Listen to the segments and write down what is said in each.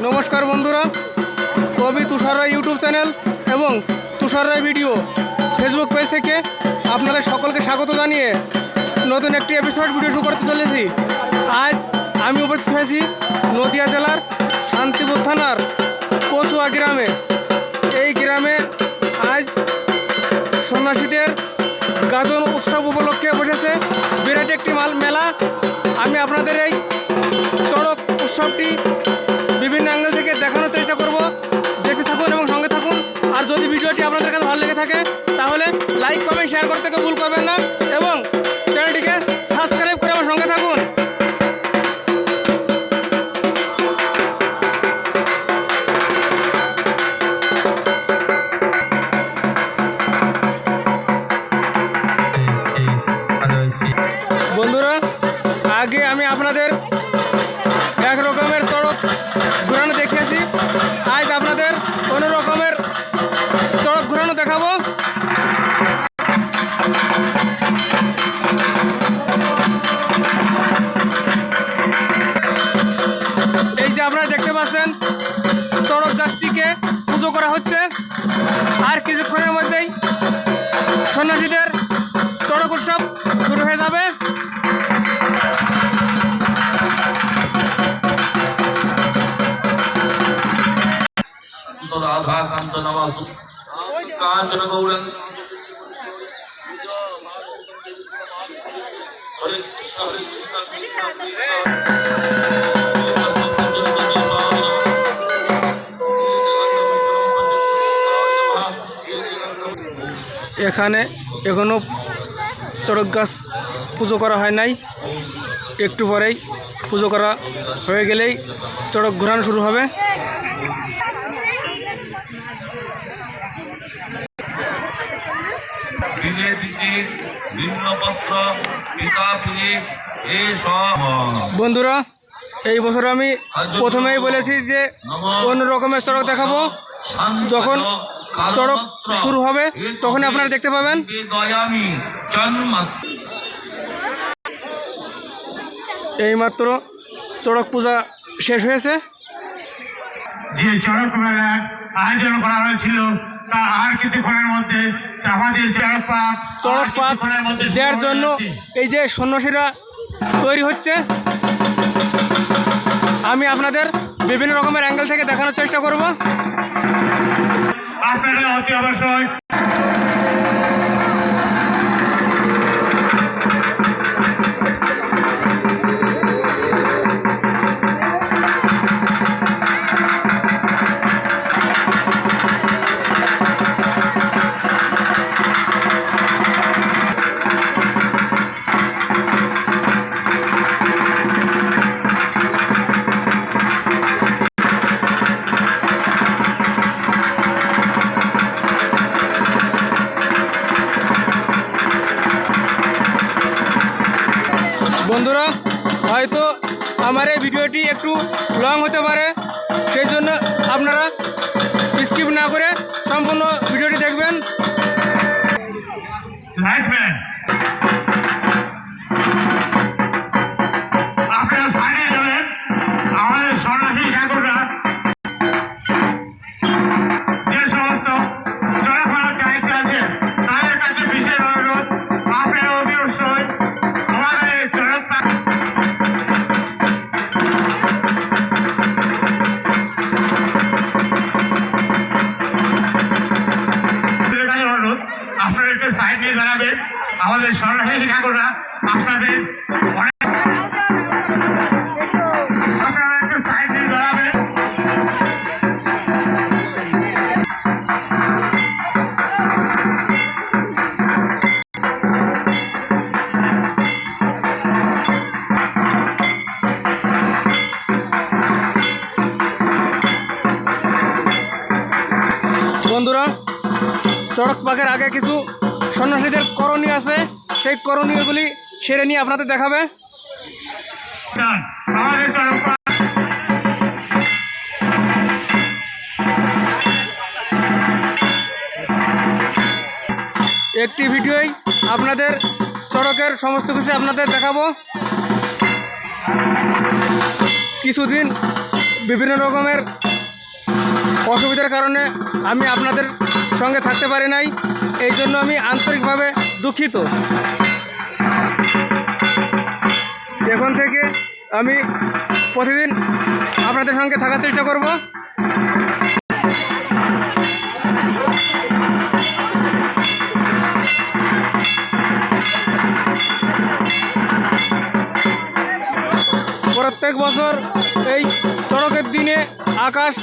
নমস্কার বন্ধুরা, কবি তুষার রায় ইউটিউব চ্যানেল এবং Tushar Roy video Facebook page থেকে আপনাদের সকলকে স্বাগত জানিয়ে নতুন একটি এপিসোড ভিডিও শুরু করতে চলেছি। আজ আমি উপস্থিত হয়েছি নদিয়া জেলার শান্তিপুর থানার কচুয়া গ্রামে। এই গ্রামে আজ সন্ন্যাসীদের গাজন উৎসব উপলক্ষে বসেছে বিরাট একটি মাল মেলা। আমি আপনাদের এই চড়ক উৎসবটি বিভিন্ন অ্যাঙ্গেল থেকে দেখানোর চেষ্টা করব। দেখতে থাকুন এবং সঙ্গে থাকুন। আর যদি ভিডিওটি আপনাদের কাছে ভালো লেগে থাকে, তাহলে লাইক কমেন্ট শেয়ার করতে কেউ ভুল করবেন না এবং চ্যানেলটিকে সাবস্ক্রাইব করে আমার সঙ্গে থাকুন। বন্ধুরা, আগে আর কিছুক্ষণের মধ্যেই সন্ন্যাসীদের চড়ক উৎসব শুরু হয়ে যাবে। রাধাকান্ত কাঞ্চন গৌরঙ্গ এখানে এখনও চড়ক গাছ পুজো করা হয় নাই। একটু পরেই পুজো করা হয়ে গেলেই চড়ক ঘোরানো শুরু হবে। বন্ধুরা এই বছর আমি প্রথমেই বলেছি যে অন্য রকমের চড়ক দেখাবো। যখন চড়ক শুরু হবে তখনই আপনারা দেখতে পাবেন। এইমাত্র চড়ক পূজা শেষ হয়েছে। যে চড়ক মেলার আয়োজন করা হয়েছিল তা আর কিছুক্ষণের মধ্যে আমাদের চড়ক পাক চড়ক পাত দেওয়ার জন্য এই যে সন্ন্যাসীরা তৈরি হচ্ছে আমি আপনাদের বিভিন্ন রকমের অ্যাঙ্গেল থেকে দেখানোর চেষ্টা করব। আপনারা অতি অবশ্যই স্কিপ না করে সম্পূর্ণ ভিডিওটি দেখবেন। চড়ক পাকের আগে কিছু সন্ন্যাসীদের করণীয় আছে। সেই করণীয়গুলি সেরে নিয়ে আপনাদের দেখাবে। একটি ভিডিওই আপনাদের চড়কের সমস্ত কিছু আপনাদের দেখাবো। কিছুদিন বিভিন্ন রকমের অসুবিধার কারণে আমি আপনাদের সঙ্গে থাকতে পারি নাই। এই জন্য আমি আন্তরিকভাবে দুঃখিত। এখন থেকে আমি প্রতিদিন আপনাদের সঙ্গে থাকার চেষ্টা করব। প্রত্যেক বছর এই সড়কের দিনে আকাশ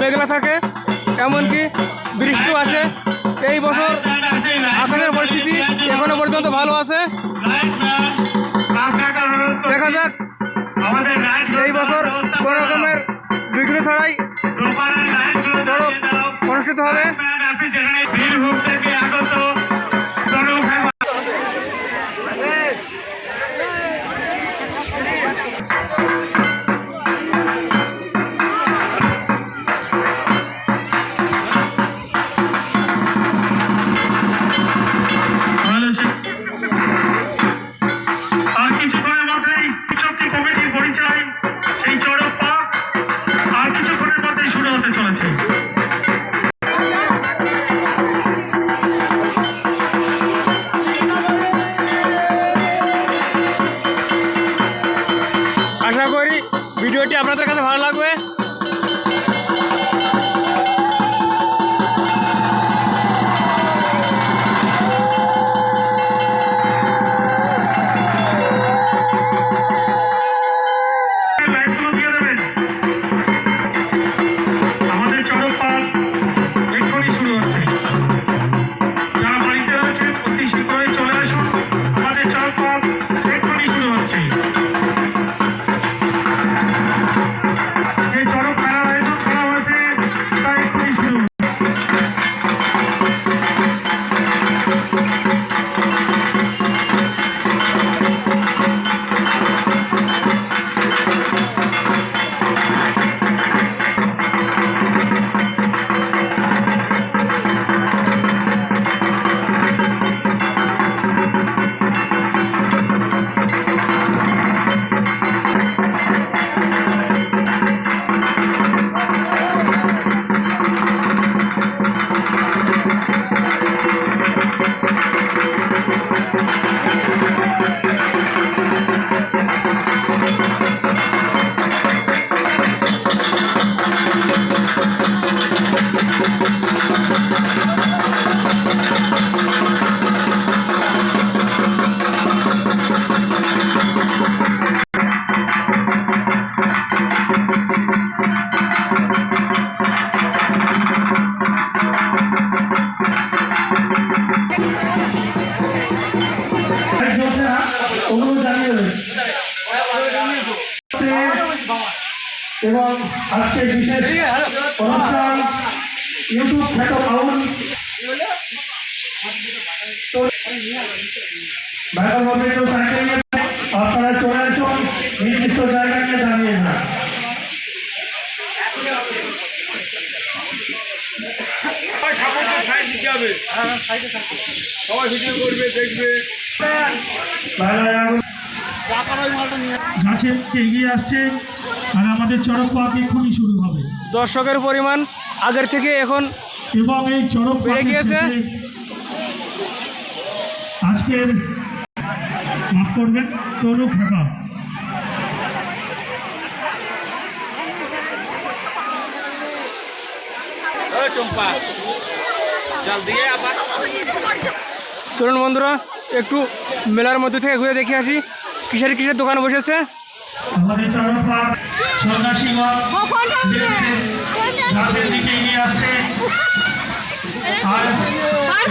মেঘলা থাকে। এমনকি বৃষ্টিও আসে এই বছর আকাশের পরিস্থিতি এখনও পর্যন্ত ভালো আছে দেখা যাক, এই বছর কোনো রকমের বিঘ্ন ছাড়াই। অনুষ্ঠিত হবে আজকে বিশেষ অনুষ্ঠান ইউটিউব খ্যাত পাউন ব্যাপার মধ্যে সাইকেল আপনারা চলে আসুন নির্দিষ্ট জায়গা নিয়ে দাঁড়িয়ে না। সবাই ভিডিও করবে দেখবে। গাছের এগিয়ে আসছে। আর আমাদের চড়ক পাক এক্ষুনি শুরু হবে। দর্শকের পরিমাণ আগের থেকে এখন এবং এই চড়ক বেড়ে গিয়েছে? আজকের মাফ করবেন তরু খেপা চলুন বন্ধুরা একটু মেলার মধ্যে থেকে ঘুরে দেখে আসি। কিসের কিসের দোকান বসেছে? আমাদের চড়ক সন্ন্যাসীগণ গাছের দিকে এগিয়ে আসছে। আর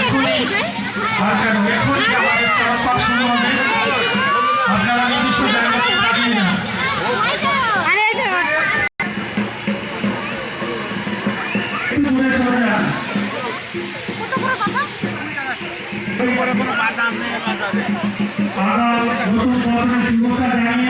এক্ষুনি আর আমাদের চড়ক শুরু হবে। আপনারা নির্দিষ্ট জায়গাতে দাঁড়িয়ে না একটু দূরে সরে যান আগাম নতুন বছরের শুভেচ্ছা জানিয়ে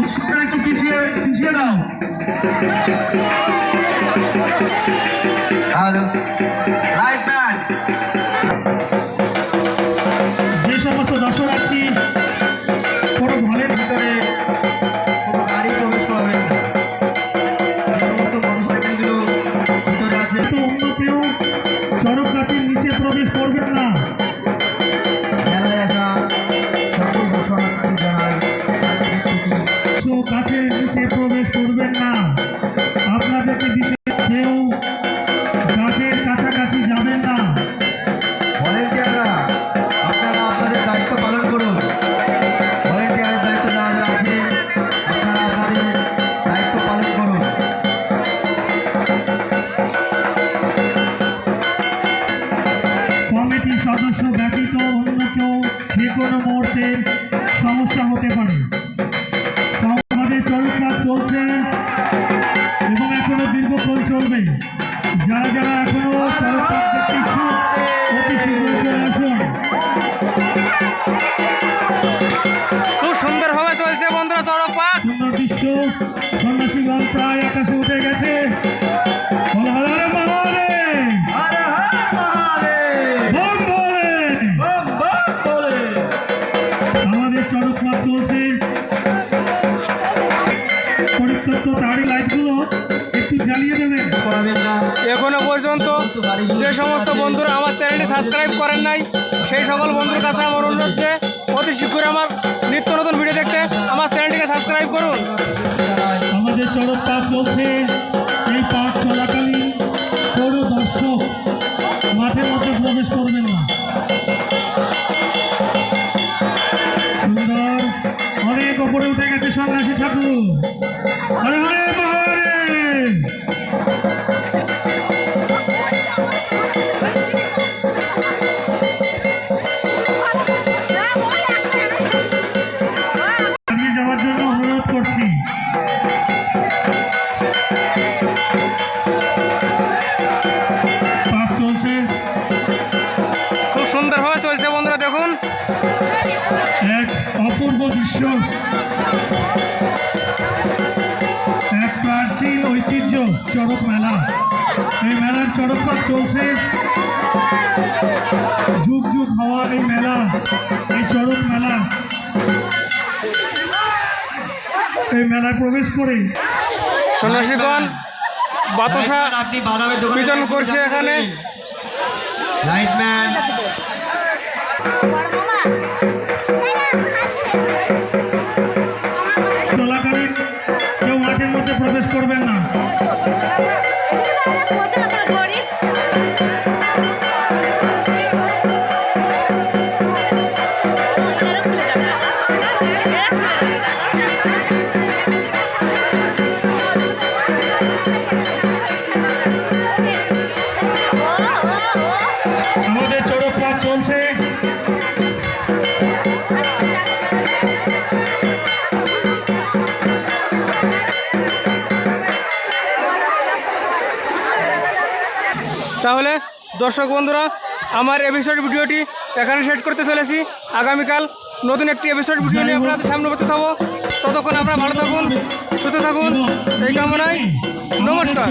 Respeito de, de não Alô. জানাই সেই সকল বন্ধুর কাছে আমার অনুরোধ যে অতি শীঘ্রই আমার নিত্য নতুন ভিডিও দেখতে আমার চ্যানেলটিকে সাবস্ক্রাইব করুন। আমাদের চরম পাঠ চলছে। এই পাঠ চলাকালীন চলছে। যুগ যুগ হওয়ার এই মেলা এই চরম মেলা। এই মেলায় প্রবেশ করে সন্ন্যাসীগণ বাতাসা আপনি বাদামের দোকান করছে এখানে। লাইটম্যান দর্শক বন্ধুরা, আমার এপিসোড ভিডিওটি এখানে শেষ করতে চলেছি। আগামীকাল নতুন একটি এপিসোড ভিডিও নিয়ে আপনাদের সামনে উপস্থিত থাকব ততক্ষণ আপনারা ভালো থাকুন, সুস্থ থাকুন, এই কামনায় নমস্কার।